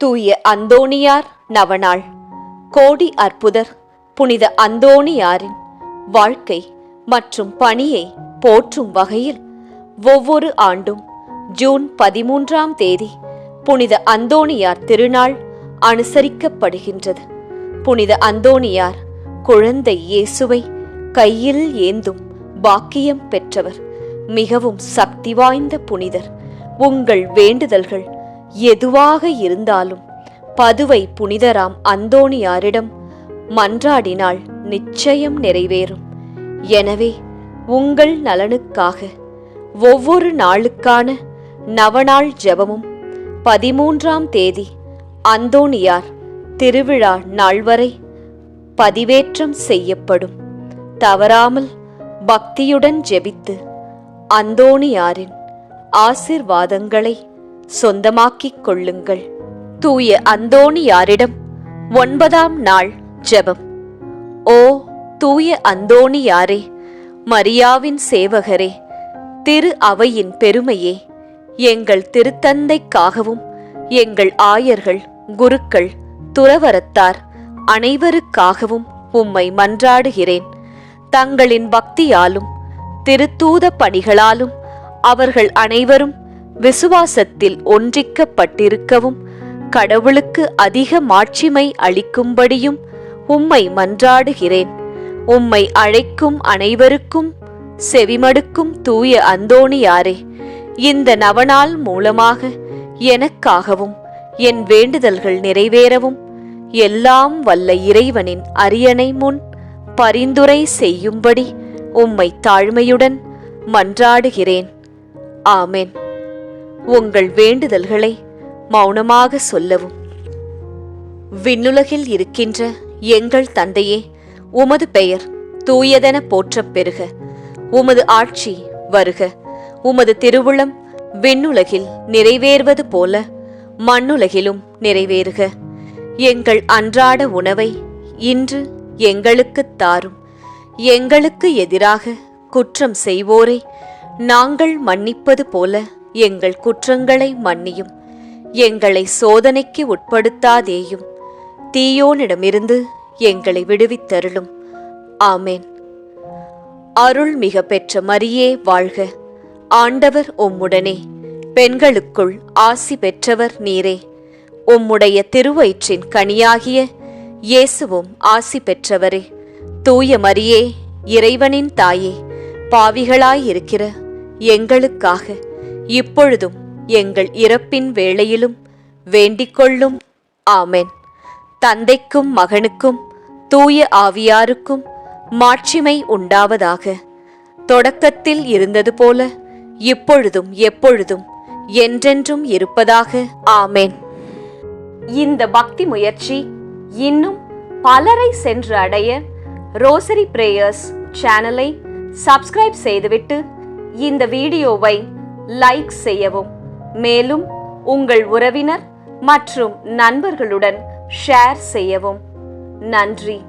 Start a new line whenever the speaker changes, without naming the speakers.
தூய அந்தோணியார் நவநாள். கோடி அற்புதர் புனித அந்தோணியாரின் வாழ்க்கை மற்றும் பணியை போற்றும் வகையில் ஒவ்வொரு ஆண்டும் ஜூன் பதிமூன்றாம் தேதி புனித அந்தோணியார் திருநாள் அனுசரிக்கப்படுகின்றது. புனித அந்தோணியார் குழந்தை இயேசுவை கையில் ஏந்தும் பாக்கியம் பெற்றவர். மிகவும் சக்தி வாய்ந்த புனிதர். உங்கள் வேண்டுதல்கள் எதுவாக இருந்தாலும் பதுவை புனிதராம் அந்தோணியாரிடம் மன்றாடினால் நிச்சயம் நிறைவேறும். எனவே உங்கள் நலனுக்காக ஒவ்வொரு நாளுக்கான நவநாள் ஜெபமும் பதிமூன்றாம் தேதி அந்தோணியார் திருவிழா நாள் வரை பதிவேற்றம் செய்யப்படும். தவறாமல் பக்தியுடன் ஜெபித்து அந்தோணியாரின் ஆசிர்வாதங்களை சொந்தமாக்கிக் கொள்ளுங்கள். தூய அந்தோணியாரிடம் ஒன்பதாம் நாள் ஜெபம். ஓ தூய அந்தோணியாரே மரியாவின் சேவகரே திரு அவையின் பெருமையே எங்கள் திருத்தந்தைக்காகவும் எங்கள் ஆயர்கள் குருக்கள் துறவரத்தார் அனைவருக்காகவும் உம்மை மன்றாடுகிறேன். தங்களின் பக்தியாலும் திருத்தூத பணிகளாலும் அவர்கள் அனைவரும் விசுவாசத்தில் ஒன்றிக்கப்பட்டிருக்கவும் கடவுளுக்கு அதிக மாட்சிமை அளிக்கும்படியும் உம்மை மன்றாடுகிறேன். உம்மை அழைக்கும் அனைவருக்கும் செவிமடுக்கும் தூய அந்தோணியாரே இந்த நவநாள் மூலமாக எனக்காகவும் என் வேண்டுதல்கள் நிறைவேறவும் எல்லாம் வல்ல இறைவனின் அரியணை முன் பரிந்துரை செய்யும்படி உம்மை தாழ்மையுடன் மன்றாடுகிறேன். ஆமேன். உங்கள் வேண்டுதல்களை மௌனமாக சொல்லவும். விண்ணுலகில் இருக்கின்ற எங்கள் தந்தையே உமது பெயர் தூயதென போற்றப் பெறுக உமது ஆட்சி வருக. உமது திருவுளம் விண்ணுலகில் நிறைவேறுவது போல மண்ணுலகிலும் நிறைவேறுக. எங்கள் அன்றாட உணவை இன்று எங்களுக்குத் தாரும். எங்களுக்கு எதிராக குற்றம் செய்வோரை நாங்கள் மன்னிப்பது போல எங்கள் குற்றங்களை மன்னியும். எங்களை சோதனைக்கு உட்படுத்தாதேயும். தீயோனிடமிருந்து எங்களை விடுவித்தருளும். ஆமேன். அருள் மிக பெற்ற மரியே வாழ்க. ஆண்டவர் உம்முடனே. பெண்களுக்குள் ஆசி பெற்றவர் நீரே. உம்முடைய திருவயிற்றின் கனியாகிய இயேசுவும் ஆசி பெற்றவரே. தூய மரியே இறைவனின் தாயே பாவிகளாயிருக்கிற எங்களுக்காக இப்பொழுதும் எங்கள் இறப்பின் வேளையிலும் வேண்டிக்கொள்ளும். ஆமேன். தந்தைக்கும் மகனுக்கும் தூய ஆவியாருக்கும் மாட்சிமை உண்டாவதாக. தொடக்கத்தில் இருந்தது போல இப்பொழுதும் எப்பொழுதும் என்றென்றும் இருப்பதாக. ஆமேன். இந்த பக்தி முயற்சி இன்னும் பலரை சென்று அடைய ரோசரி பிரேயர்ஸ் சேனலை சப்ஸ்கிரைப் செய்துவிட்டு இந்த வீடியோவை லைக் செய்யவும். மேலும் உங்கள் உறவினர் மற்றும் நண்பர்களுடன் ஷேர் செய்யவும். நன்றி.